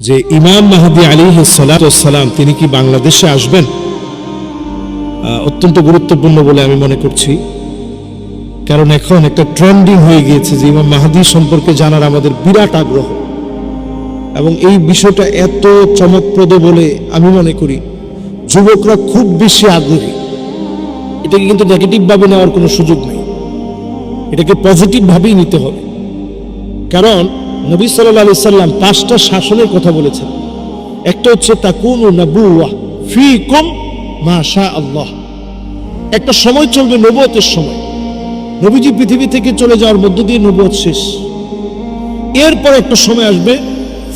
যে ইমাম মাহাদি আলী সালাম, তিনি কি বাংলাদেশে আসবেন? অত্যন্ত গুরুত্বপূর্ণ বলে আমি মনে করছি। কারণ এখন একটা ট্রেন্ডিং হয়ে গিয়েছে যে ইমাম মাহাদি সম্পর্কে জানার আমাদের বিরাট আগ্রহ। এবং এই বিষয়টা এত চমকপ্রদ বলে আমি মনে করি, যুবকরা খুব বেশি আগ্রহী। এটাকে কিন্তু নেগেটিভভাবে নেওয়ার কোনো সুযোগ নেই। এটাকে পজিটিভভাবেই নিতে হবে। কারণ নবী সাল্লাহ সাল্লাম পাঁচটা শাসনের কথা বলেছেন। একটা হচ্ছে, তাকুন নাবুয়া ফি কুম মা শা আল্লাহ একটা সময় চলবে নবতের সময়। নবীজি পৃথিবী থেকে চলে যাওয়ার মধ্য দিয়ে নবত শেষ। এরপর একটা সময় আসবে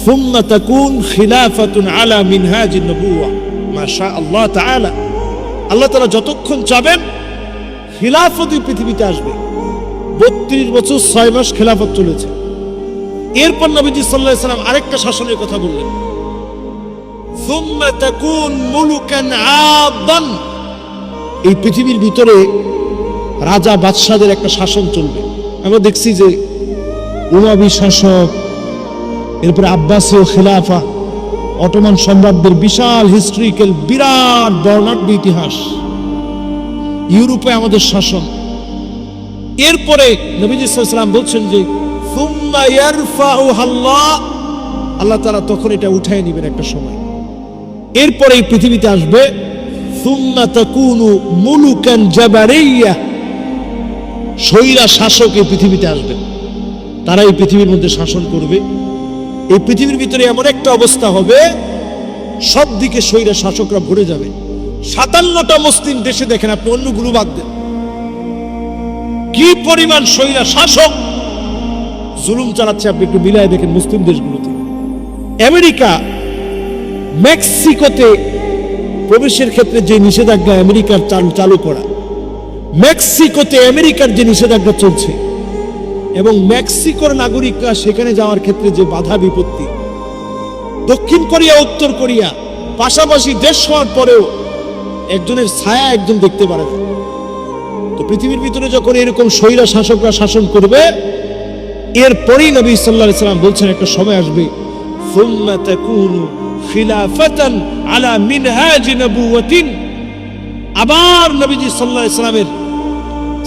ফুম্মা তাকুন খিলাফাতুন আলা মিনহাজ নবুয়া মা শা আল্লাহ তাআলা। আল্লাহ তাআলা যতক্ষণ চাবেন, খিলাফতই পৃথিবীতে আসবে। বত্রিশ বছর ছয় মাস খেলাফত চলেছে। এরপর নবীজি সাল্লাহ সাল্লাম আরেকটা শাসনের কথা বললেন। এই পৃথিবীর ভিতরে রাজা বাদশাদের একটা শাসন চলবে। আমরা দেখছি যে উমাবি শাসক, এরপরে আব্বাসীয় খেলাফা, অটোমান সম্রাটদের বিশাল হিস্ট্রিক্যাল, বিরাট বর্ণাঢ্য ইতিহাস। ইউরোপে আমাদের শাসন। এরপরে নবীজ ইসলাম বলছেন যে আল্লাহ", তারা তখন এটা উঠায় নেবেন একটা সময়। এরপরে এই পৃথিবীতে আসবে স্বৈরা শাসক এই পৃথিবীতে আসবে। তারা এই পৃথিবীর মধ্যে শাসন করবে। এই পৃথিবীর ভিতরে এমন একটা অবস্থা হবে সব দিকে স্বৈরা শাসকরা ভরে যাবে। সাতান্নটা মুসলিম দেশে দেখেন আপনি অন্যগুলো বাদ দেন। কি পরিমাণ স্বৈরা শাসক! জুলুম চালাচ্ছে, আপনি একটু মিলায় দেখেন মুসলিম দেশগুলোতে। আমেরিকা, মেক্সিকোতে প্রবেশের ক্ষেত্রে যে নিষেধাজ্ঞা আমেরিকার চালু করা, মেক্সিকোতে আমেরিকার যে নিষেধাজ্ঞা চলছে, এবং মেক্সিকোর নাগরিকরা সেখানে যাওয়ার ক্ষেত্রে যে বাধা বিপত্তি, দক্ষিণ কোরিয়া, উত্তর কোরিয়া, পাশাপাশি দেশ হওয়ার পরেও একজনের ছায়া একজন দেখতে পারে না। তো পৃথিবীর ভিতরে যখন এরকম স্বৈরা শাসকরা শাসন করবে এরপরেই নবী সাল্লাহ সাল্লাম বলছেন, একটা সময় আসবে আলা মিনহাজ নবুয়তিন আবার নবীজি সাল্লাহ ইসলামের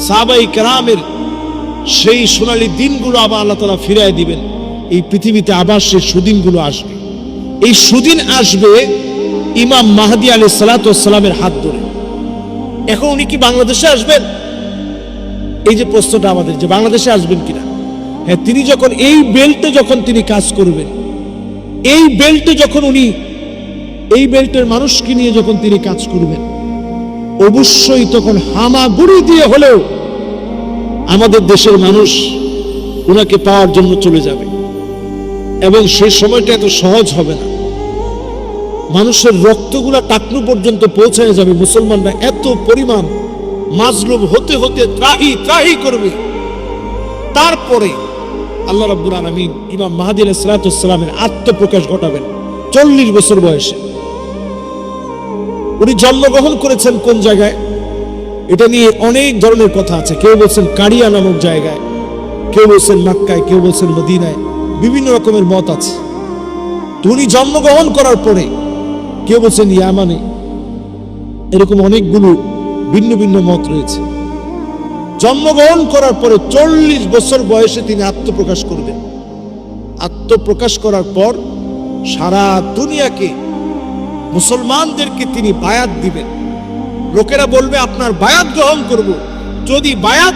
সাবাই কেরামের সেই সোনালী দিনগুলো আবার আল্লাহ তালা ফিরাই দিবেন। এই পৃথিবীতে আবার সেই সুদিনগুলো আসবে। এই সুদিন আসবে ইমাম মাহাদি আলী সালাতামের হাত ধরে। এখন উনি কি বাংলাদেশে আসবেন? এই যে প্রশ্নটা আমাদের, যে বাংলাদেশে আসবেন কিনা? হ্যাঁ তিনি যখন এই বেল্টে যখন তিনি কাজ করবেন, এই বেল্টে যখন উনি, এই বেল্টের মানুষকে নিয়ে যখন তিনি কাজ করবেন, অবশ্যই তখন হামাগুড়ি দিয়ে হলেও আমাদের দেশের মানুষ ওনাকে পাওয়ার জন্য চলে যাবে। এবং সেই সময়টা এত সহজ হবে না। মানুষের রক্তগুলা টাকনু পর্যন্ত পৌঁছায় যাবে। মুসলমানরা এত পরিমাণ মাজলুম হতে হতে ত্রাহি ত্রাহি করবে। তারপরে আল্লাহ রাব্বুল আলামিন ইমাম মাহাদি আলাইহিসসালামের আত্মপ্রকাশ ঘটাবেন চল্লিশ বছর বয়সে। উনি জন্মগ্রহণ করেছেন কোন জায়গায়? এটা নিয়ে অনেক ধরনের কথা আছে। কেউ বলছেন কারিয়া নামক জায়গায়, কেউ বলছেন মাক্কায়, কেউ বলছেন মদিনায়, বিভিন্ন রকমের মত আছে। তো উনি জন্মগ্রহণ করার পরে কেউ বলছেন ইয়ামানে, এরকম অনেকগুলো ভিন্ন ভিন্ন মত রয়েছে। জন্মগ্রহণ করার পরে চল্লিশ বছর বয়সে তিনি আত্মপ্রকাশ করবেন। আত্মপ্রকাশ করার পর সারা দুনিয়াকে মুসলমানদেরকে তিনি বায়াত দিবেন। লোকেরা বলবে, আপনার বায়াত গ্রহণ করব। যদি বায়াত